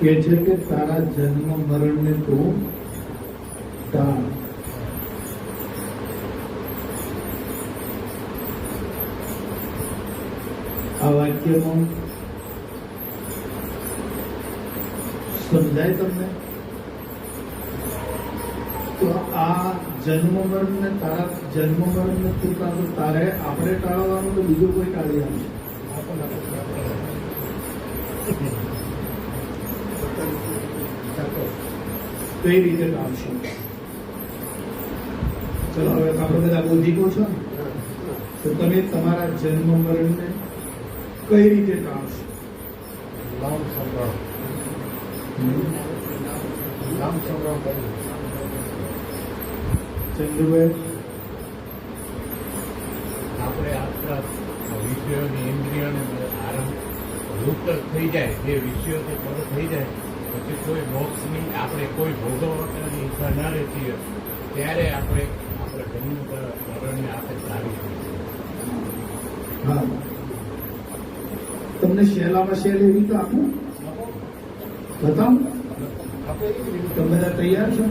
કે છે કે તારા જન્મ મરણને તું ટાળ. આ વાક્યમાં સમજાય તમને? તો આ જન્મ મરણ ને તારા જન્મ મરણ ને તું તો તારે આપણે ટાળવાનું તો બીજું કોઈ ટાળી કઈ રીતે કામ ટાળશો ચલો હવે આપણે બધા બૌદ્ધિકો છો? તો તમે તમારા જન્મ મરણને કઈ રીતે ટાળશો નામ સંગ્રહ. નામ સંગ્રહ કરી ચંદ્રભાઈ? આપણે આપણા વિષયોની ઇન્દ્રિયોને આરંભ લુપ્ત થઈ જાય જે તે પૂરો થઈ જાય. પછી કોઈ મોક્ષની આપણે કોઈ ભોગવવાની ઈચ્છા ના રહેતી ત્યારે આપણે આપણે જન્મ મરણને આપણે સારી તમને શેલામાં શેલ એવી તો આપું? બતાવું? તમે બધા તૈયાર છો?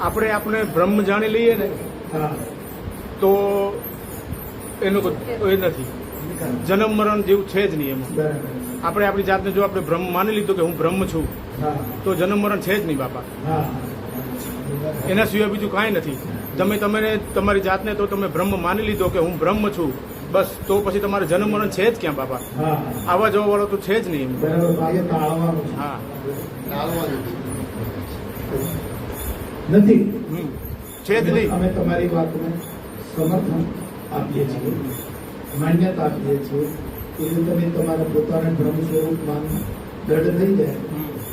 આપણે આપણે બ્રહ્મ જાણી લઈએ ને તો એનું એ નથી. જન્મ મરણ જેવું છે જ નહીં એમાં. આપણે આપણી જાતને જો આપણે બ્રહ્મ માની લીધું કે હું બ્રહ્મ છું તો જન્મ મરણ છે જ નહીં બાપા. એના સિવાય બીજું કાંઈ નથી. તમે તમે તમારી જાતને તો તમે બ્રહ્મ માની લીધો કે હું બ્રહ્મ છું બસ તો પછી તમારે જન્મ મરણ છે જ ક્યાં બાપા? હા. આવા જવા વાળો તો છે જ નહીં. હા. નથી. છે જ નહીં. અમે તમારી વાતને સમર્થન આપીએ છીએ માન્યતા આપીએ છીએ. એ તમે તમારા પોતાના બ્રહ્મ સ્વરૂપમાં દૃઢ થઈ જાય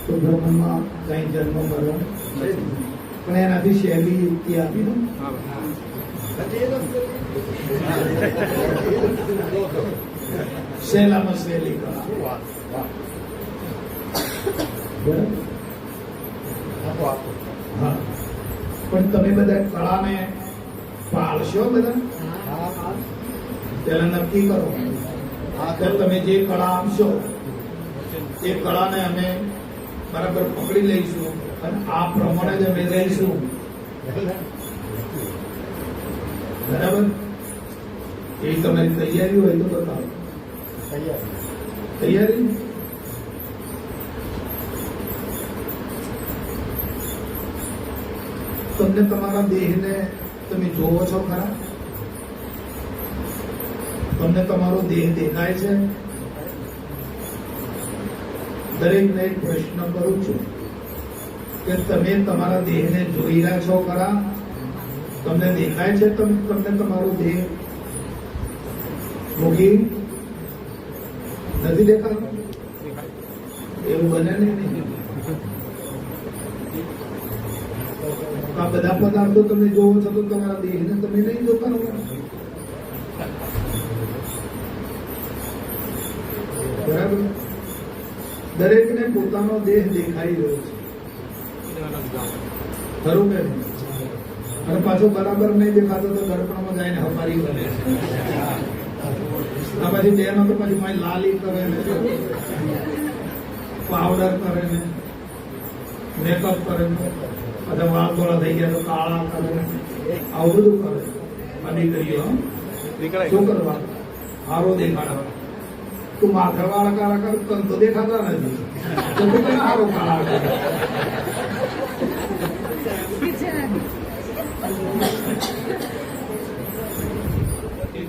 તો બ્રહ્મમાં કઈ જન્મ મરણ. પણ એનાથી શૈલી યુક્તિ આપી દો. હા. સહેલામાં સહેલી કળા હા પણ તમે બધા કળાને પાળશો બધા પેલા નક્કી કરો તમે જે કળા આપશો એ કળાને અમે બરાબર પકડી લઈશું અને આ પ્રમાણે જ અમે રહીશું બરાબર એ તમારી તૈયારી હોય તો બતાવો. તૈયારી? તમને તમારા દેહને તમે જોવો છો ખરા? તમને તમારો દેહ દેખાય છે? દરેકને એક પ્રશ્ન કરું છું કે તમે તમારા દેહને જોઈ રહ્યા છો ખરા? તમને દેખાય છે તમ- તમને તમારો દેહ મૂકી નથી દેખાતો? એવું બને નહીં આ બધા પદાર્થો તમે જોવો છો તો તમારા દેહને તમે નહીં જોતા હો બરાબર? દરેકને પોતાનો દેહ દેખાઈ રહ્યો છે. ખરું કે અને પાછો બરાબર નહીં દેખાતો તો દર્પણમાં જઈને હમારી બને. આ પછી બેનો તો પછી મારી લાલી કરે ને પાવડર કરે ને મેકઅપ કરે ને બધા વાળ ધોળા થઈ ગયા તો કાળા કરે ને આવું બધું કરે. આ દીકરીઓ શું કરવા? હારો દેખાડવા. તું માથા વાળા કાળા કર તને તો દેખાતા નથી. તો તું તને હારો કાળા કરે.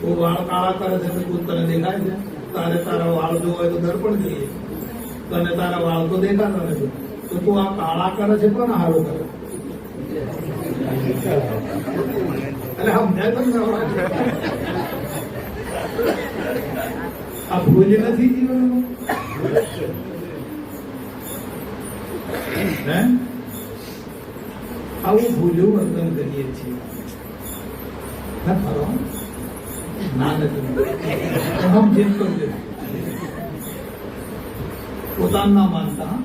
તું વાળ કાળા કરે છે તો તને દેખાય છે, તારે તારા વાળ જો હોય તો દર્પણ જોઈએ. તને તારા વાળ તો દેખાતા નથી. તો તું આ કાળા કરે છે પણ હારો કરે? એટલે સમજાય તમને આ ભૂલ નથી જીવન હે? આવું ભૂલ્યું વર્તન કરીએ છીએ. ના ના નથી હમ જીત પોતાનું માનતા?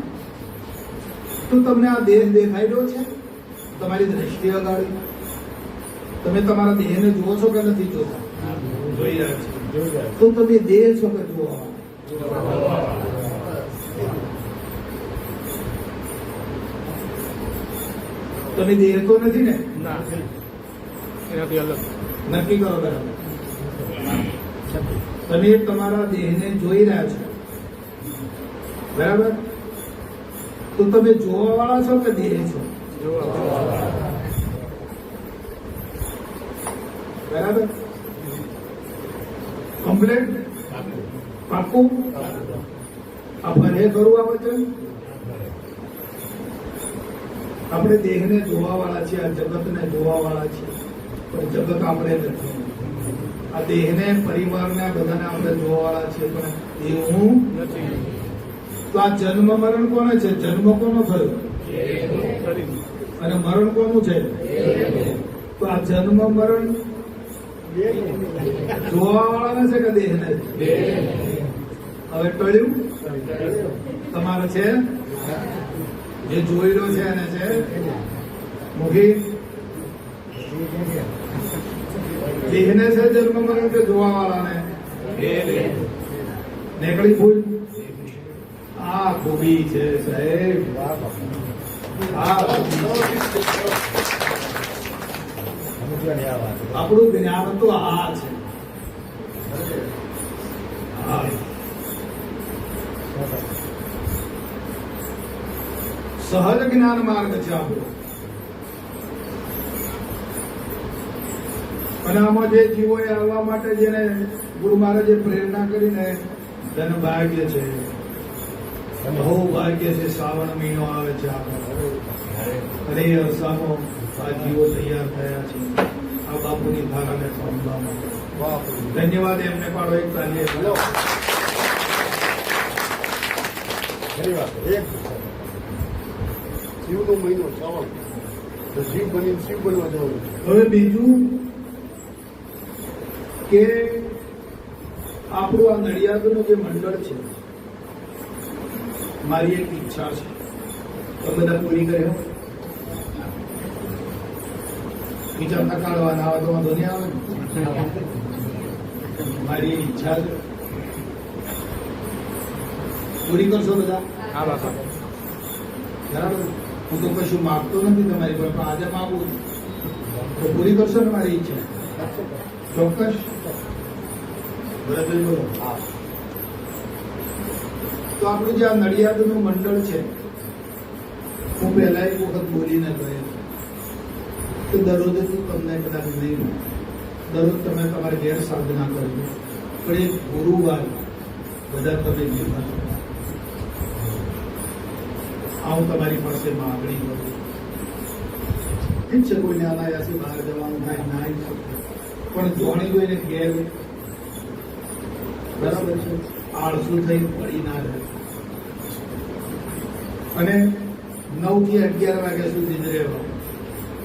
તો તમને આ દેહ દેખાઈ રહ્યો છે? તમારી દ્રષ્ટિ અગાડી. તમે તમારા દેહને જુઓ છો કે નથી જોતા? તો તમે દેહ છો કે જુઓ? તમે દેહ તો નથી ને? ના. એનાથી અલગ. નક્કી કરો બરાબર. તમે તમારા દેહને જોઈ રહ્યા છો. બરાબર? તો તમે જોવા વાળા છો કે દેહ છો? બરાબર? કમ્પ્લેટ? પાકું આ ભલે ખરું આ વચન? આપણે દેહને જોવા વાળા છીએ, આ જગતને જોવા વાળા છીએ, પણ જગત આપણે નથી. આ દેહને પરિવારને બધાને આપણે જોવા વાળા છીએ, પણ એ હું નથી. તો આ જન્મ મરણ કોને છે? જન્મ કોનો થયો? અને મરણ કોનું છે? તો આ જન્મ મરણ જોવા વાળાને છે કે દેહને? છે? હવે ટળ્યું? તમારે છે? જે રહ્યો છે એને છે? મુખી દેહને છે જન્મ મરણ કે જોવા વાળાને નેકળી ફૂલ. આ ખૂબી છે સાહેબ. આપણું જ્ઞાન તો આ છે. સહજ જ્ઞાન માર્ગ છે આપણો. અને આમાં જે જીવોએ આવવા માટે જેને ગુરુ મહારાજે પ્રેરણા કરીને તેનું ભાગ્ય છે. બહુ ભાગ્ય છે શ્રાવણ મહિનો આવે છે આપણો. અને અરસામાં આ જીવો તૈયાર થયા છે. આ બાપુની ધારાને સમજવા માટે. ધન્યવાદ એમને પાડો એક તાલીએ. શિવ એક શિવનો મહિનો શ્રાવણ. જીવ બની શિવ બનવા જવાનું હવે બીજું કે આપણું આ નડિયાદનું જે મંડળ છે મારી એક ઈચ્છા છે. તો બધા પૂરી કર્યો હો. વિચાર ના કાઢવાના આવે તો વાંધો નહીં આવે મારી ઈચ્છા છે. પૂરી કરશો બધા? હા બાપા. બરાબર? હું તો કશું માગતો નથી તમારી પર પણ આજે માગું છું. તો પૂરી કરશો ને મારી ઈચ્છા? ચોક્કસ. તો આપણું જે આ નડિયાદનું મંડળ છે, હું પહેલા એક વખત બોલીને ગયો. કે દરરોજ તમને કદાચ નહીં દરરોજ તમે તમારે ઘેર સાધના કરજો. પણ એક ગુરુવાર બધા તમે આ હું તમારી પાસે માગણી કરું ઠીક છે, કોઈને અનાયાસી બહાર જવાનું થાય, ના પણ જોણી જોઈને ઘેર બરાબર છે? આળસુ થઈ પડી ના રહે. અને નવથી અગિયાર વાગ્યા સુધી જ રહેવાનું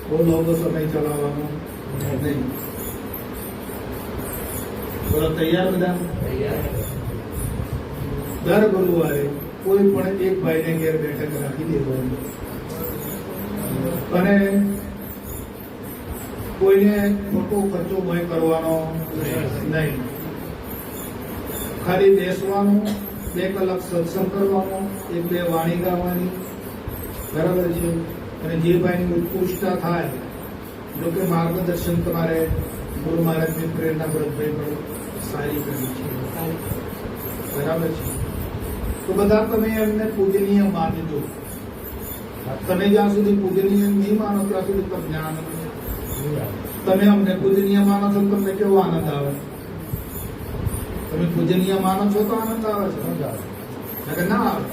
બહુ લાંબો સમય ચલાવવાનો નહીં. બોલો તૈયાર બધા? દર ગુરુવારે કોઈ પણ એક ભાઈને ઘેર બેઠક રાખી દેવાની. અને કોઈને ખોટો ખર્ચો ભય કરવાનો નહીં. ખાલી બેસવાનું, બે કલાક સત્સંગ કરવાનો, એક બે વાણી ગાવાની. બરાબર છે? અને જે ભાઈની ઉત્કૃષ્ટતા થાય. જો કે માર્ગદર્શન તમારે ગુરુ મહારાજની પ્રેરણા ભરતભાઈ પણ સારી કરી છે. બરાબર છે? તો બધા તમે એમને પૂજનીય માનજો તમે જ્યાં સુધી પૂજનીય નહીં માનો, ત્યાં સુધી તમને નથી. તમે અમને પૂજનીય માનો છો તમને કેવો આનંદ આવે? તમે પૂજનીય માનો છો તો આનંદ આવે છે ના આવે.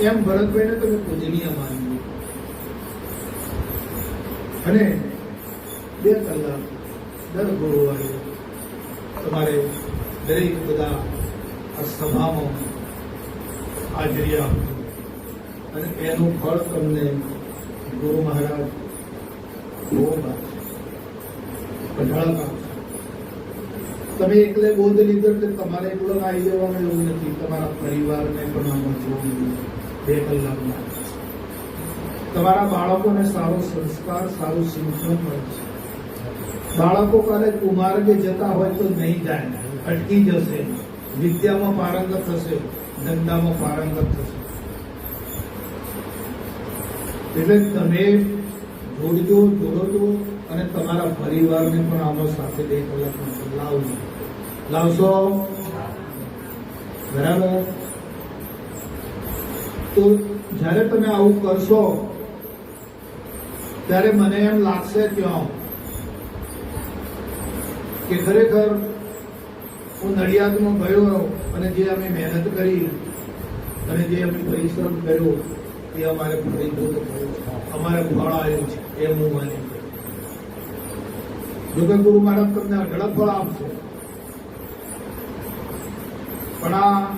એમ ભરતભાઈને તમે પૂજનીય માનજો અને બે કલાક દર ગુરુવારે તમારે દરેક બધા આ સભામાં હાજરી આપજો અને એનું ફળ તમને ગુરુ મહારાજ ભોગ આપશે તમે એકલે બોધ લીધો એટલે તમારે એકલો આવી જવાનું એવું નથી. તમારા પરિવારને પણ બે કલાકમાં. તમારા બાળકોને સારો સંસ્કાર, સારું શિક્ષણ મળે છે. બાળકો કાલે કુમાર્ગે જતા હોય તો નહીં જાય. અટકી જશે. વિદ્યામાં પારંગત થશે. ધંધામાં પારંગત થશે. એટલે તમે જોડજો જોડજો અને તમારા પરિવારને પણ આમાં સાથે બે કલાકમાં લાવજો. લાવશો? બરાબર? તો જ્યારે તમે આવું કરશો, ત્યારે મને એમ લાગશે ક્યાં કે ખરેખર હું નડિયાદમાં ગયો અને જે અમે મહેનત કરી અને જે અમે પરિશ્રમ કર્યો, એ અમારે ફળીભૂત થયો અમારે ફળ આવ્યું છે. એ હું માની જો કે ગુરુ મહારાજ તમને અઢળક ફળ આપશે. પણ આ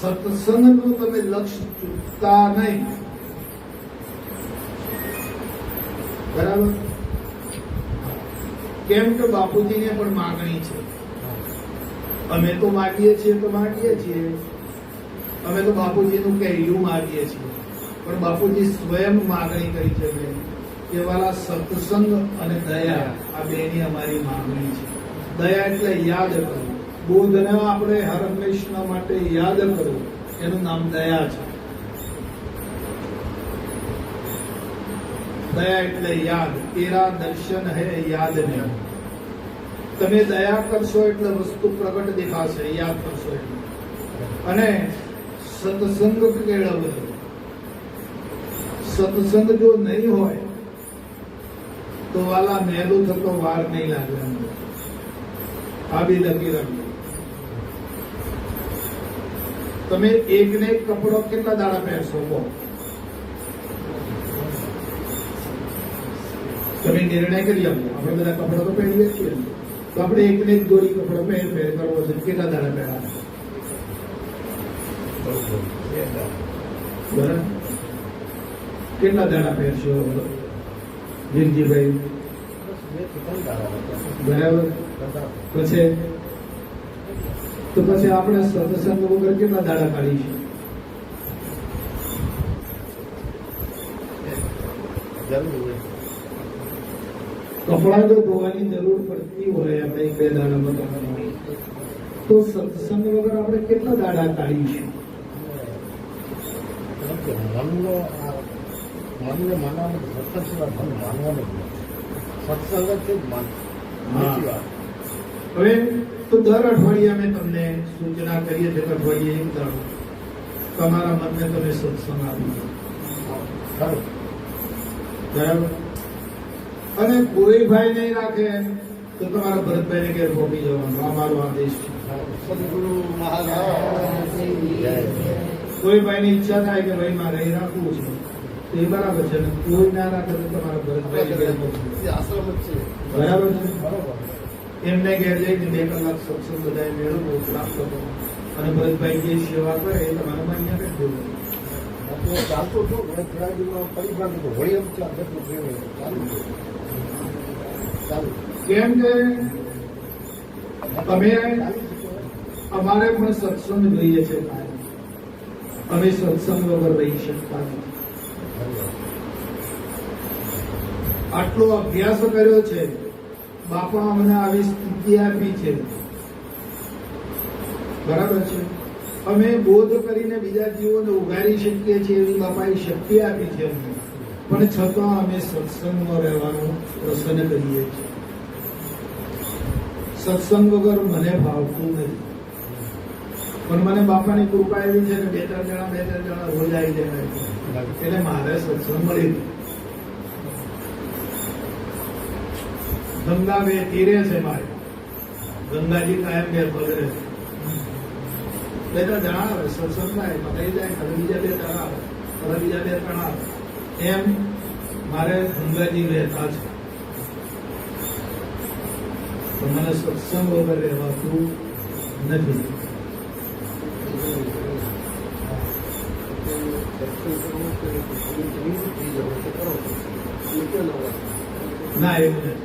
સત્સંગનું તમે લક્ષ્ય ચૂકતા નહીં. બરાબર? કેમ કે બાપુજીને પણ માગણી છે. અમે તો માગીએ છીએ તો માગીએ છીએ. અમે તો બાપુજીનું કહેલું માગીએ છીએ. પણ બાપુજી સ્વયં માગણી કરી છે બેન સત્સંગ અને દયા આ બેની અમારી માગણી છે. દયા એટલે યાદ કરવું બોધને આપણે હર હંમેશના માટે યાદ કરવું એનું નામ દયા છે. દયા એટલે યાદ. તેરા દર્શન હે યાદ ને તમે દયા કરશો એટલે વસ્તુ પ્રગટ દેખાશે. યાદ કરશો એટલે. અને સત્સંગ કેળવવો સત્સંગ જો નહીં હોય તો વાલા મહેલું થતો વાર નહીં લાગે અંદર. આ બી લખી રાખજો. તમે એક ને એક કપડો કેટલા દાડા પહેરશો, કહો? તમે નિર્ણય કરી આપો. આપણે બધા કપડા તો પહેરીએ છીએ. તો આપણે એક ને એક દોરી કપડો પહેર પહેર કરવો છે. કેટલા દાડા પહેરા? કેટલા દાડા પહેરશો? વીરજીભાઈ બરાબર? પછી? તો પછી આપણે સદસ્ય વગર કેટલા દાડા કાઢીશું કપડા જો ધોવાની જરૂર પડતી હોય, આપણે બે દાડા બતાવવાની તો સત્સંગ વગર આપણે કેટલા દાડા કાઢીશું મનનો આ મનને માનવાનું સત્સંગ સિવાય મન માનવાનું જ નથી સત્સંગ જ છે જ મન બીજી વાત હવે તો દર અઠવાડિયે અમે તમને સૂચના કરીએ છીએ કે અઠવાડિયે એક દાડો તમારા મનને તમે સત્સંગ આપી ખરું બરાબર અને કોઈ ભાઈ નહીં રાખે તો તમારા ભરતભાઈને ઘેર પહોંચી જવાનું આ મારો આદેશ છે સદગુરુ મહારાજ જય કોઈ ભાઈની ઈચ્છા થાય કે ભાઈ મારે અહીં રાખવું છે તો એ બરાબર છે. કોઈ ના રાખે તો તમારા બરાબર છે. એમને ઘેર જઈને બે કલાક સત્સંગ બધાએ મેળવો પ્રાપ્ત કરો અને ભરતભાઈ જે સેવા કરે એ તમારે માન્ય હું ચાલતો હતો થોડા દિવસમાં પરિભ્રાંત હતો વળી એમ ચાલ. ચાલુ. કેમ કે તમે અમારે પણ સત્સંગ જોઈએ છે. અમે સત્સંગ વગર રહી શકતા નથી. આટલો અભ્યાસ કર્યો છે. બાપા અમને આવી સ્થિતિ આપી છે. બરાબર છે? અમે બોધ કરીને બીજા જીવોને ઉગારી શકીએ છીએ એવી બાપાએ શક્તિ આપી છે અમને. પણ છતાં અમે સત્સંગમાં રહેવાનું પસંદ કરીએ છીએ. સત્સંગ વગર મને ભાવતું નથી. પણ મને બાપાની કૃપા એવી છે કે બે, ત્રણ જણા, બે, ત્રણ જણા રોજ આવી જાય. એટલે મારે સત્સંગ મળી ગંગા બે તીરે છે મારે. ગંગાજી કાયમ બે છે. બે, ત્રણ જણા આવે સત્સંગ થાય પકડી જાય હવે બીજા બે જણા આવે હવે બીજા બે ત્રણ આવે. એમ મારે ગંગાજી રહેતા છે. મને સત્સંગ વગર રહેવાતું નથી. ના, એવું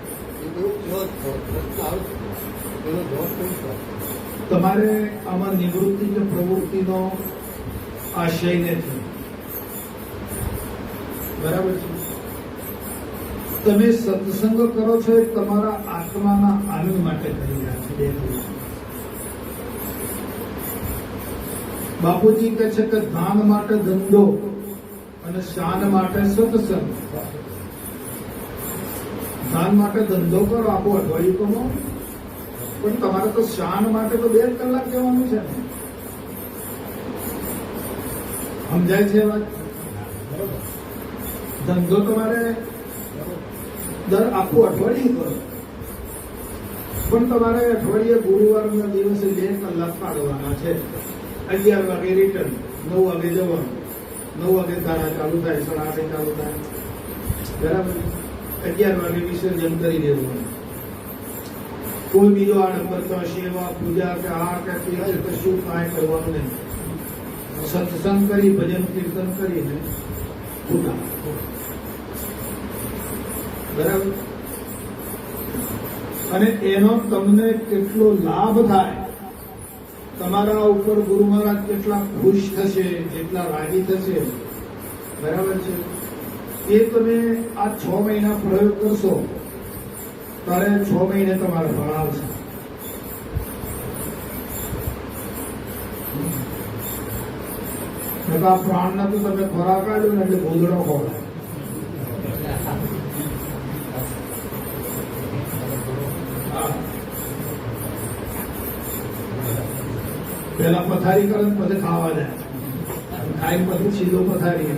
તમારે આમાં નિવૃત્તિ કે પ્રવૃત્તિનો આશય નથી. બરાબર છે? તમે સત્સંગ કરો છો એ તમારા આત્માના આનંદ માટે કરી રહ્યા છો બે દિવસ. બાપુજી કહે છે કે ધાન માટે ધંધો અને શાન માટે સત્સંગ. ધાન માટે ધંધો કરો, આપો અઠવાડિયું કમાવો પણ તમારે તો શાન માટે તો બે કલાક જવાનું છે ને. સમજાય છે વાત? ધંધો તમારે દર આખું અઠવાડિયું કરો. પણ તમારે અઠવાડિયે ગુરુવારના દિવસે બે કલાક પાડવાના છે. અગિયાર વાગે રિટર્ન નવ વાગે જવાનું, નવ વાગે તારા ચાલુ થાય, સાડા આઠે ચાલુ થાય. બરાબર અગિયાર વાગે વિસર્જન કરી દેવાનું. કોઈ બીજો આ નંબર તો સેવા, પૂજા કે આ કે તે કે કશું કાંઈ કરવાનું નહીં. સત્સંગ કરી, ભજન કીર્તન કરીને પૂજા. બરાબર? અને એનો તમને કેટલો લાભ થાય. તમારા ઉપર ગુરુ મહારાજ કેટલા ખુશ થશે, કેટલા રાજી થશે? બરાબર છે? એ તમે આ છ મહિના પ્રયોગ કરશો ત્યારે છ મહિને તમારે ફળ આવશે. પ્રાણના તો તમે ખોરાક આવ્યો ને એટલે ભૂંદડો ખવડાવે. પેલા પથારી કરે પછી ખાવા જાય ખાઈ પછી સીધો પથારી.